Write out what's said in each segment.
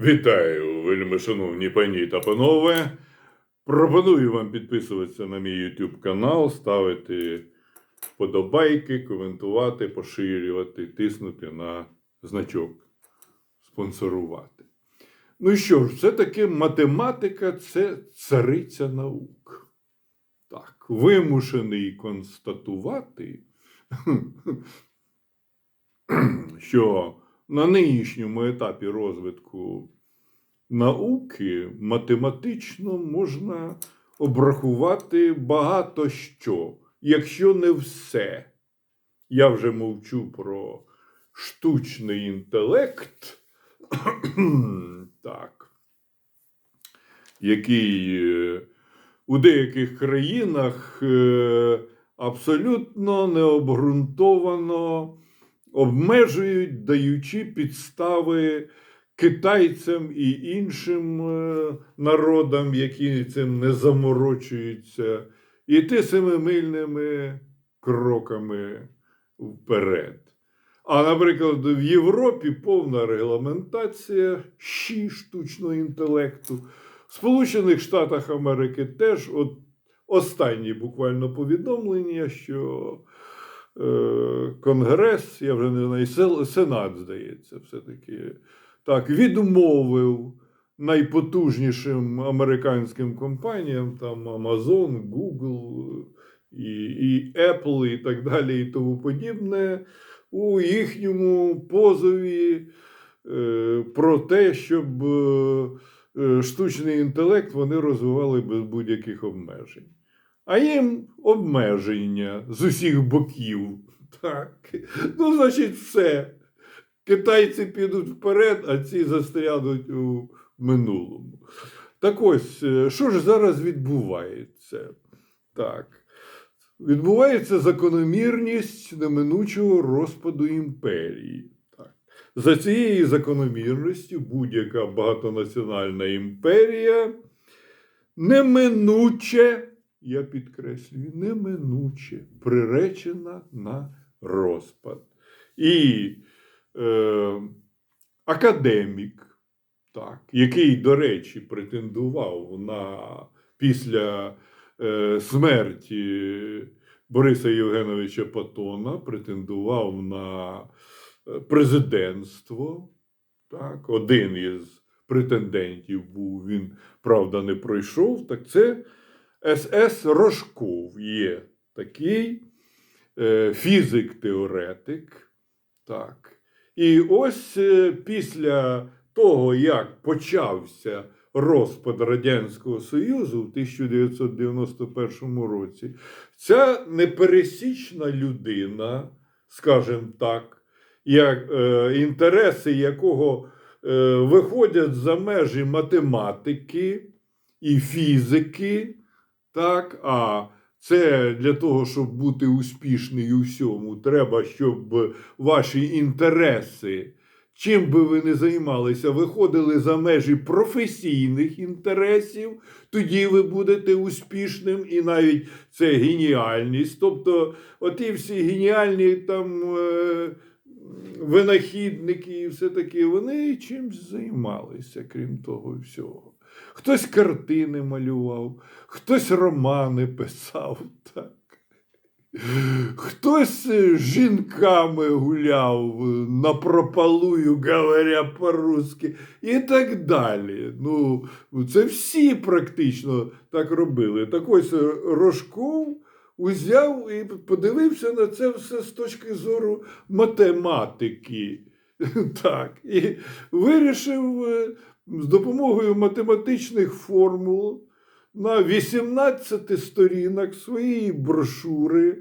Вітаю, вельми шановні пані та панове. Пропоную вам підписуватися на мій YouTube канал, ставити подобайки, коментувати, поширювати, тиснути на значок, спонсорувати. Ну що ж, все-таки математика це цариця наук. Так, вимушений констатувати, що на нинішньому етапі розвитку науки математично можна обрахувати багато що, якщо не все. Я вже мовчу про штучний інтелект, так, який е, у деяких країнах е, абсолютно необґрунтовано обмежують, даючи підстави китайцям і іншим е, народам, які цим не заморочуються, іти семимильними кроками вперед. А, наприклад, в Європі повна регламентація щі штучного інтелекту. В Сполучених Штатах Америки теж от останні буквально повідомлення, що Конгрес, я вже не знаю, Сенат, здається, все-таки так, відмовив найпотужнішим американським компаніям, там Amazon, Google і, і Apple, і так далі, і тому подібне, у їхньому позові е, про те, щоб е, е, штучний інтелект вони розвивали без будь-яких обмежень. А їм обмеження з усіх боків. Так. Ну, значить, все. Китайці підуть вперед, а ці застрянуть у минулому. Так ось, е, що ж зараз відбувається? Так. Відбувається закономірність неминучого розпаду імперії. Так. За цією закономірністю будь-яка багатонаціональна імперія неминуче, я підкреслюю, неминуче приречена на розпад. І е, академік, так, який, до речі, претендував на після е, смерті Бориса Євгеновича Патона, претендував на е, президентство. Так, один із претендентів був, він, правда, не пройшов. Так це СС Рожков є такий е, фізик-теоретик. Так. І ось е, після того, як почався розпад Радянського Союзу в 1991 році, ця непересічна людина, скажімо так, як, е, інтереси якого е, виходять за межі математики і фізики, так, а це для того, щоб бути успішний у всьому, треба, щоб ваші інтереси, чим би ви не займалися, виходили за межі професійних інтересів, тоді ви будете успішним, і навіть це геніальність. Тобто, оті всі геніальні там е, винахідники і все таке, вони чимсь займалися, крім того всього. Хтось картини малював, хтось романи писав. Так. Хтось з жінками гуляв на пропалую, говоря по-русски, і так далі. Ну, це всі практично так робили. Так ось Рожков узяв і подивився на це все з точки зору математики. Так, і вирішив е, з допомогою математичних формул на 18 сторінок своєї брошури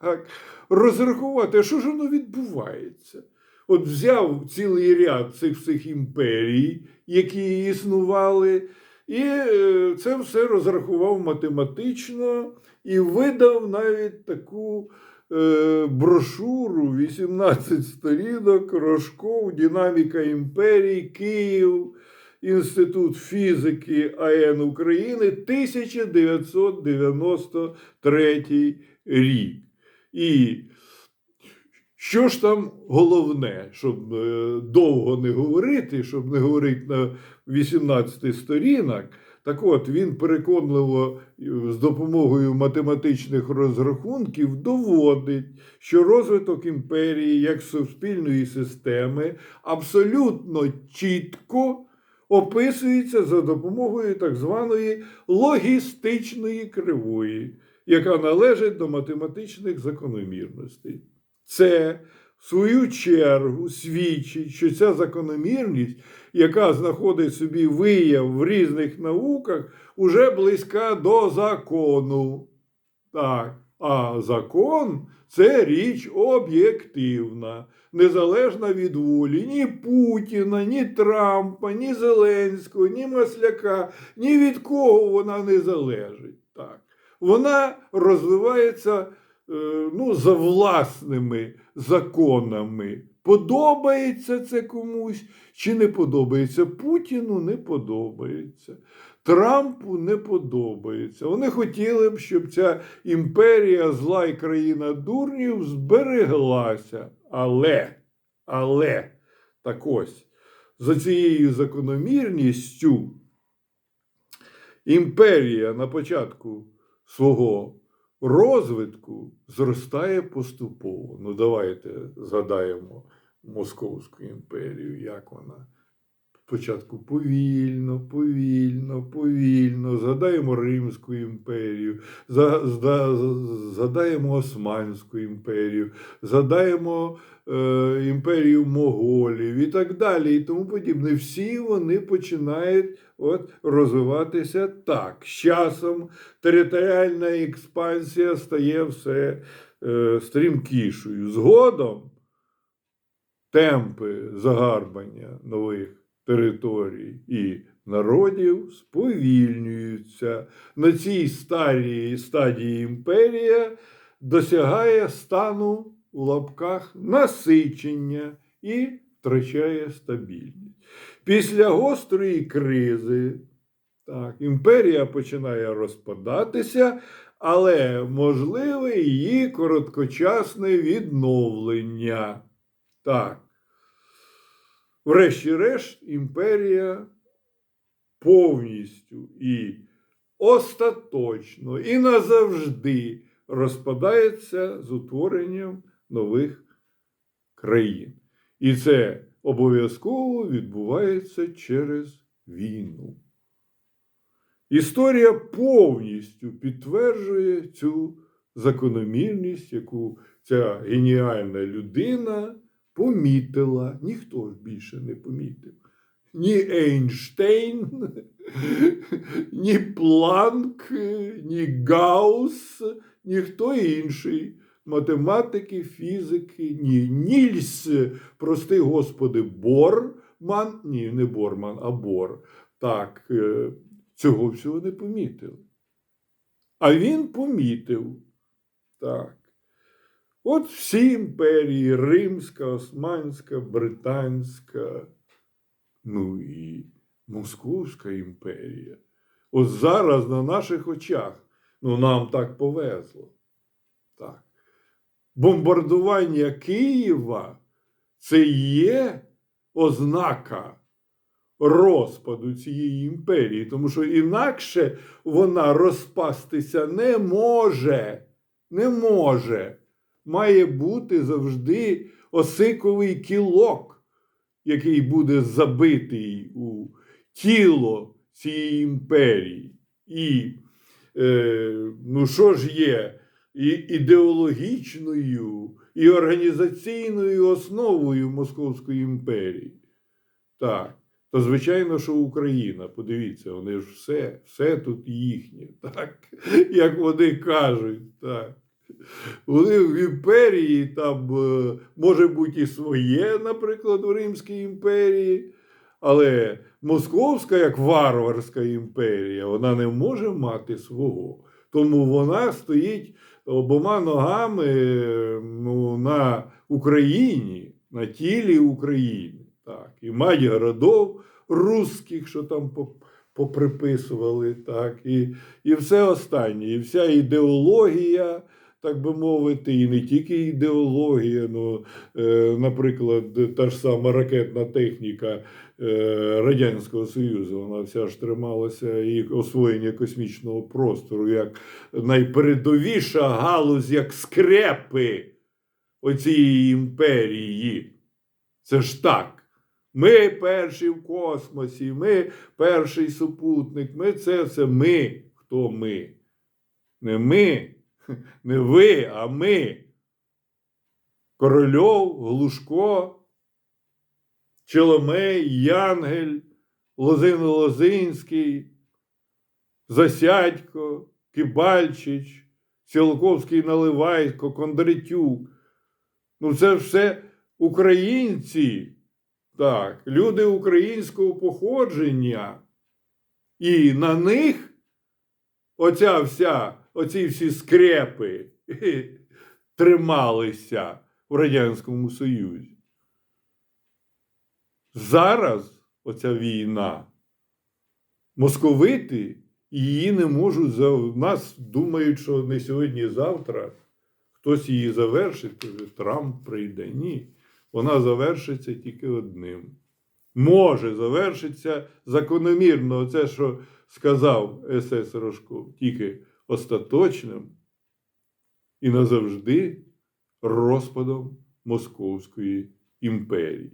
так, розрахувати, що ж воно відбувається. От взяв цілий ряд цих всіх імперій, які існували, і е, це все розрахував математично і видав навіть таку брошуру 18 сторінок, Рожков, Динаміка імперій, Київ. Інститут фізики АН України 1993 рік. І Що ж там головне, щоб е, довго не говорити, щоб не говорити на 18 сторінок, так от він переконливо е, з допомогою математичних розрахунків доводить, що розвиток імперії як суспільної системи абсолютно чітко описується за допомогою так званої логістичної кривої, яка належить до математичних закономірностей. Це, свою чергу, свідчить, що ця закономірність, яка знаходить собі вияв в різних науках, уже близька до закону. Так, а закон це річ об'єктивна, незалежна від волі ні Путіна, ні Трампа, ні Зеленського, ні Масляка, ні від кого вона не залежить. Так. Вона розвивається ну, за власними законами. Подобається це комусь чи не подобається? Путіну не подобається. Трампу не подобається. Вони хотіли б, щоб ця імперія зла і країна дурнів збереглася. Але, але, так ось, за цією закономірністю імперія на початку свого розвитку зростає поступово. Ну, давайте згадаємо Московську імперію, як вона. Спочатку повільно, повільно, повільно. Згадаємо Римську імперію, згадаємо Османську імперію, згадаємо е, імперію Моголів і так далі, і тому подібне. Всі вони починають от, розвиватися так. З часом територіальна експансія стає все е, стрімкішою. Згодом темпи загарбання нових територій і народів сповільнюються. На цій старій стадії імперія досягає стану у лапках насичення і втрачає стабільність. Після гострої кризи так, імперія починає розпадатися, але можливе її короткочасне відновлення. Так. Врешті-решт, імперія повністю і остаточно і назавжди розпадається з утворенням нових країн. І це обов'язково відбувається через війну. Історія повністю підтверджує цю закономірність, яку ця геніальна людина помітила. Ніхто більше не помітив. Ні Ейнштейн, ні Планк, ні Гаус, ніхто інший. Математики, фізики, ні. Нільс, прости господи, Борман, ні, не Борман, а Бор. Так, е, цього всього не помітив. А він помітив. Так. От всі імперії Римська, Османська, Британська, ну і Московська імперія. От зараз на наших очах, ну нам так повезло. Так. Бомбардування Києва це є ознака розпаду цієї імперії, тому що інакше вона розпастися не може. Не може. Має бути завжди осиковий кілок, який буде забитий у тіло цієї імперії. І е, ну що ж є і ідеологічною, і організаційною основою Московської імперії? Так. То, звичайно, що Україна, подивіться, вони ж все, все тут їхнє, так, як вони кажуть, так. Вони в імперії там е, може бути і своє, наприклад, в Римській імперії, але Московська, як варварська імперія, вона не може мати свого. Тому вона стоїть обома ногами е, ну, на Україні, на тілі України. Так. І мать городов русських, що там поприписували, так, і, і все останнє, і вся ідеологія так би мовити, і не тільки ідеологія, ну, е, наприклад, та ж сама ракетна техніка е, Радянського Союзу, вона вся ж трималася і освоєння космічного простору як найпередовіша галузь, як скрепи оцієї імперії. Це ж так. Ми перші в космосі, ми перший супутник, ми це все ми. Хто ми? Не ми, не ви, а ми. Корольов, Глушко, Челомей, Янгель, Лозин Лозинський, Засядько, Кибальчич, Цілковський Наливайко, Кондратюк. Ну, це все українці, так, люди українського походження. І на них оця вся, оці всі скрепи трималися в Радянському Союзі. Зараз оця війна, московити її не можуть за нас думають, що не сьогодні, завтра хтось її завершить, каже, Трамп прийде. Ні. Вона завершиться тільки одним. Може завершитися закономірно, це, що сказав СС Рожков, тільки остаточним і назавжди розпадом Московської імперії.